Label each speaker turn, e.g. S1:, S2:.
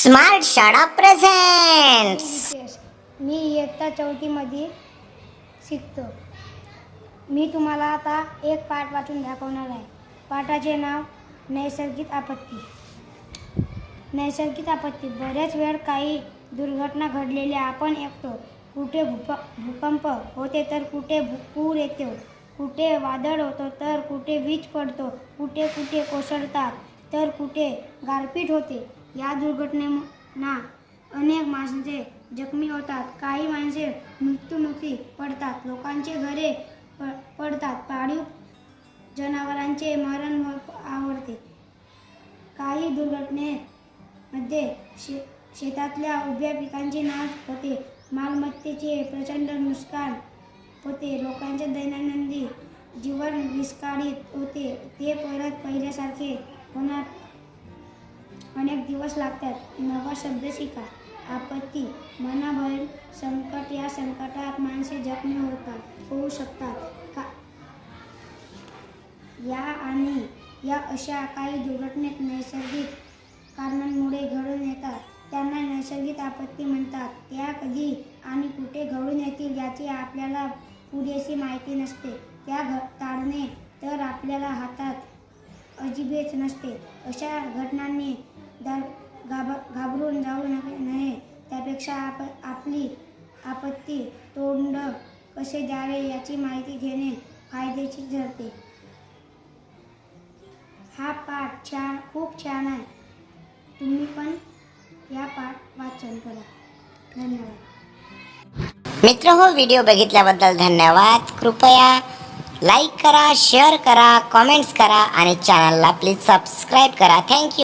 S1: Smart शाळा
S2: present मी इयत्ता चौथीमध्ये शिकतो. मी तुम्हाला आता एक पाठ वाचून दाखवणार आहे. पाठाचे नाव नैसर्गिक आपत्ती. नैसर्गिक आपत्ती. बऱ्याच वेळ काही दुर्घटना घडलेल्या आपण ऐकतो. कुठे भूप भूकंप होते तर कुठे पूर येतो. कुठे वादळ होतो तर कुठे वीज पडतो. कुठे कुठे कोसळतात तर कुठे गारपीट होते. या दुर्घटनेना अनेक माणसे जखमी होतात. काही माणसे मृत्युमुखी पडतात. लोकांचे घरे प पडतात. पाळीव जनावरांचे मरण आवडते. काही दुर्घटनेमध्ये शे शेतातल्या उभ्या पिकांचे नाश होते. मालमत्तेचे प्रचंड नुकसान होते. लोकांचे दैनंदिन जीवन विस्काळीत होते. ते परत पहिल्यासारखे होणार अनेक दिवस लागतात. नवा शब्द शिका. आपत्ती मनाभर संकट या संकटात माणसे जखमी होतात होऊ शकतात. का या आणि या अशा काही दुर्घटनेत नैसर्गिक कारणांमुळे घडून येतात. त्यांना नैसर्गिक आपत्ती म्हणतात. त्या कधी आणि कुठे घडून येतील याची आपल्याला पुरेशी माहिती नसते. त्या घ टाळणे तर आपल्याला हातात अजिबेच नसते. अशा घटनांनी दा घाब घाबरून जाऊ नये नये. त्यापेक्षा आप आपली आपत्ती तोंड कसे द्यावे याची माहिती घेणे फायदेशीर ठरते. हा पाठ छान खूप छान आहे. तुम्ही पण या पाठ वाचन करा. धन्यवाद.
S1: मित्र हो व्हिडिओ बघितल्याबद्दल धन्यवाद. कृपया लाईक करा शेअर करा कमेंट्स करा आणि चॅनलला प्लीज सबस्क्राईब करा. थँक्यू.